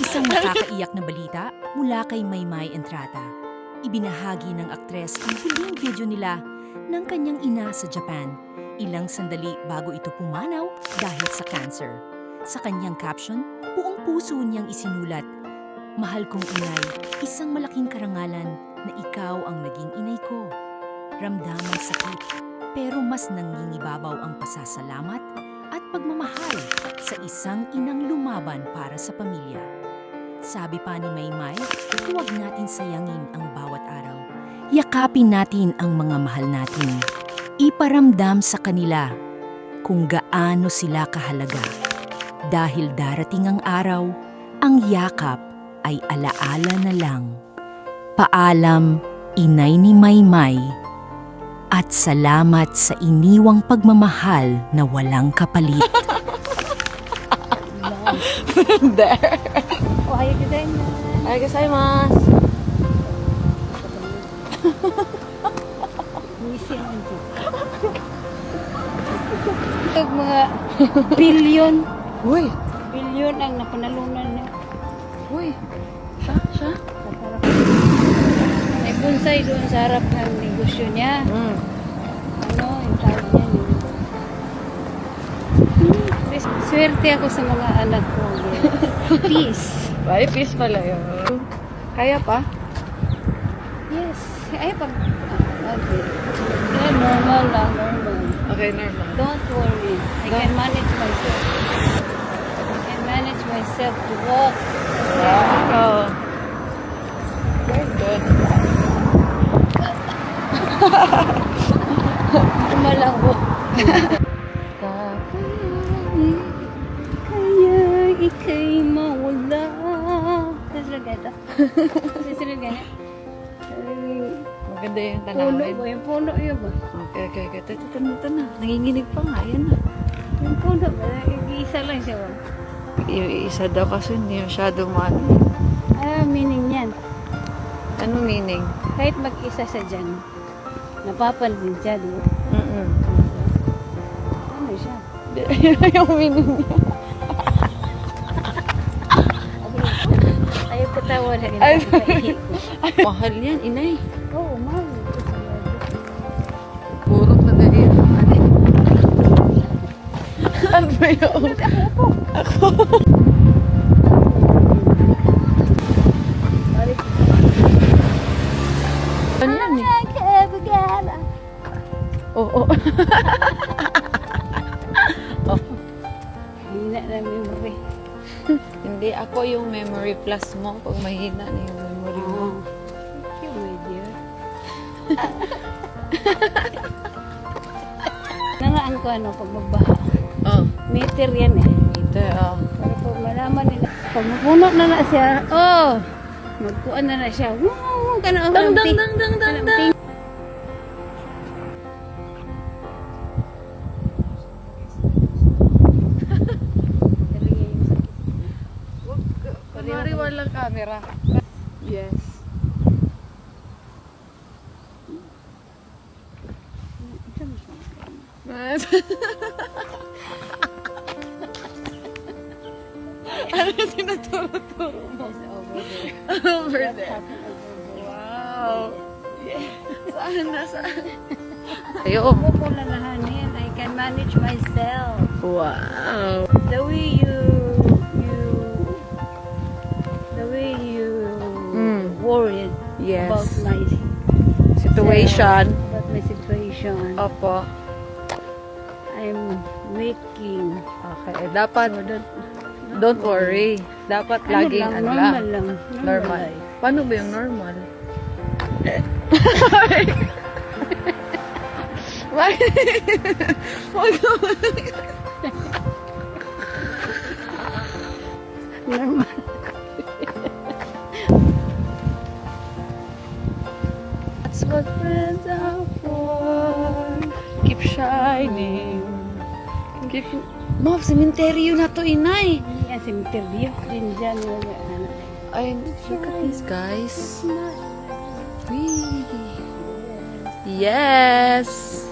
Isang nakakaiyak na balita mula kay Maymay Entrata. Ibinahagi ng aktres ang huling video nila ng kanyang ina sa Japan, ilang sandali bago ito pumanaw dahil sa cancer. Sa kanyang caption, buong puso niyang isinulat, Mahal kong inay, isang malaking karangalan na ikaw ang naging inay ko. Ramdam ang sakit, pero mas nangingibabaw ang pasasalamat at pagmamahal sa isang inang lumaban para sa pamilya. Sabi pa ni Maymay, huwag natin sayangin ang bawat araw. Yakapin natin ang mga mahal natin. Iparamdam sa kanila kung gaano sila kahalaga. Dahil darating ang araw, ang yakap ay alaala na lang. Paalam, inay ni Maymay at salamat sa iniwang pagmamahal na walang kapalit. There. Ohayo gozaimasu. Ohayo gozaimasu. Pag mga billion. Uy! Billion ang napanalunan niya. Uy! Siya? Siya? May bonsai doon sa harap ng negosyo niya. Mm. Ano, yung tawag niya. yun. Hmm, Swerte ako sa mga anak ko. Peace. Ay, peace pala yun. Kaya pa? Yes. Ay, pag... Okay. Yeah, normal lang, normal. Okay, normal. Don't worry. I can manage myself. I can manage myself to walk. Wow. Very Normal ako. Kaya ika'y mawala. Lang ganito. Lang ganito. Maganda yung Puno tanawin. ba? Yung puno yun ba? Okay, okay, okay. Ito, ito ito na. Nanginginig pa nga. Yan na. Yung puno ba? Isa lang siya ba? Isa daw kasi hindi masyado man. Ah, meaning niyan. Ano meaning? Kahit mag-isa siya dyan, napapansin siya, di ba? Mm-mm. Ano siya? Yung meaning niya. Ayaw katawa na Ay, Mahal yan, inay. Oo, mahal. Puro pa na yun. Ano ba yun? Ano Oh, Hina na memory. Hindi, ako yung memory plus mo pag mahina na yung memory mo. Oh. Thank you, my dear. Nangaan ko ano, pag magbaha. Oh, Meter yan eh. ito oh. Para pag malaman nila. Pag mapuno na na siya, oh! Magkuan na na siya. Gano'n. Dang, dang, dang, dang, dang, dang. Kunwari walang camera. Yes. ano yung tinuturo-turo mo? Over there. Wow. Yeah. Saan na saan? Ayo. Pupulalahanin. I can manage myself. Wow. The way you, you, Yes. about my Situation. about my situation. Opo. I'm making. Okay. Dapat, So don't, don't worry. Dapat ano laging lang, ano normal lang. Normal. life. Paano ba yung normal? Huwag naman. Normal. That's what friends are for. Keep shining. Keep... Mom, sementeryo na to, inay. Yan, cemetery. Din dyan. Ay, look at these guys. Whee. Yes.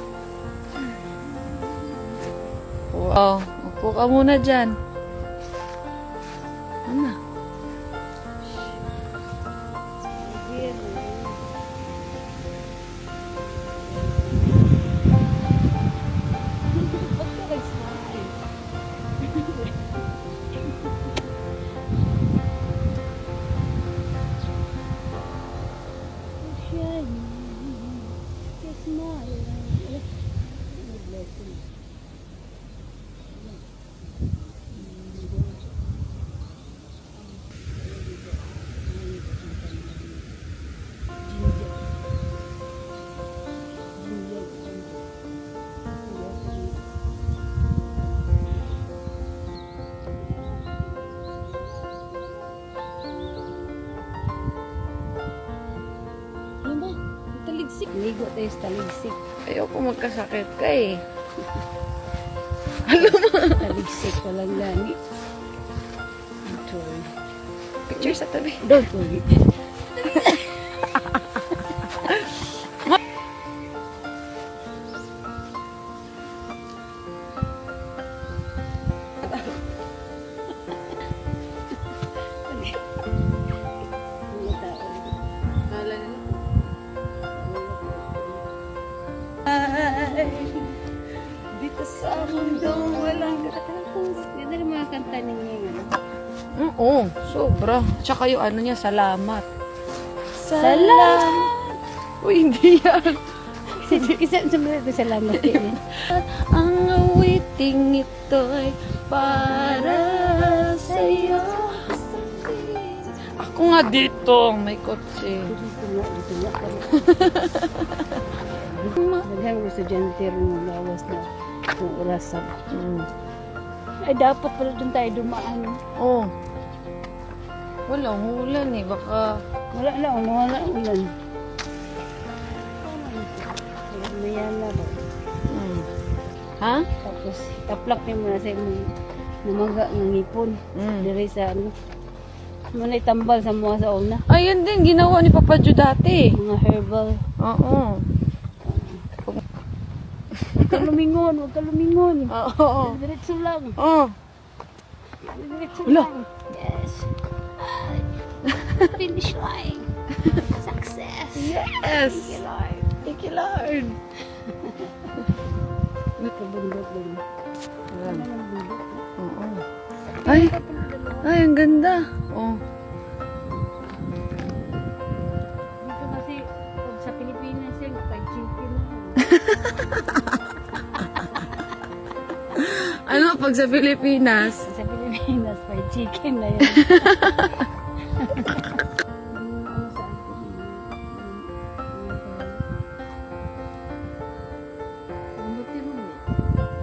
Wow. Upo ka muna dyan. Taligsik. Ligo tayo sa taligsik. Ayoko magkasakit ka eh. Taligsik ko lang gani. Ito. Picture sa tabi. Don't worry. Dito sa mundong walang Ganda ng mga kanta ninyo. ano? Oo, sobra. Tsaka yung ano niya, salamat. Salamat! Uy, hindi yan. Isa sa mga ito salamat din. eh. Ang awiting ito ay para sa'yo. Ako nga dito, may kotse. Dito nga, dito nga. Daghan ko estudyante rin ng lawas na kung orasan. Mm. Ay, dapat pala doon tayo dumaan. Oh. Walang ulan eh, baka... Wala na, wala, wala ulan. Mayala ba? Mm. Ha? Tapos, taplak niya muna sa imong namaga ng ngipon. Mm. Diri sa ano. Manay tambal sa mga sa una. Ayun din, ginawa ni Papa Ju dati. Mga herbal. Oo. Huwag ka lumingon, huwag ka lumingon. Oo. Diretso lang. Oo. Diretso Wala. lang. Yes. Finish line. Success. Yes! Thank you, Lord. Thank you, Lord. Kabundok din. Ayan. Ano ang bundok? Oo. Ay, ay, ang ganda. Oh. Dito kasi, pag sa Pilipinas yan, fried chicken. Ano pag sa Pilipinas? Sa Pilipinas, fried chicken na eh.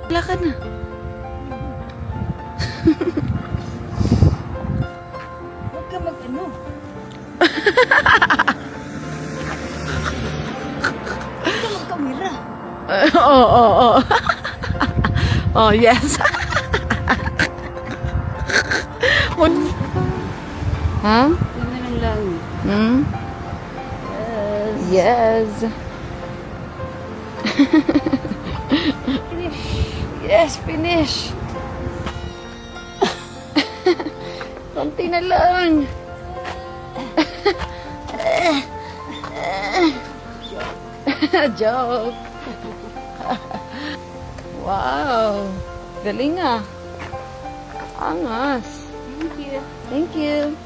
Wala ka na. Huwag ka mag-ano. Huwag ka mag-kamera. Oo, oo, oo. Oh, yes. Mun- ha? Ganda ng langit. Hmm? Yes. Yes. yes, finish. Konti na lang. Joke. wow. Galing ah. Angas. Thank you. Thank you.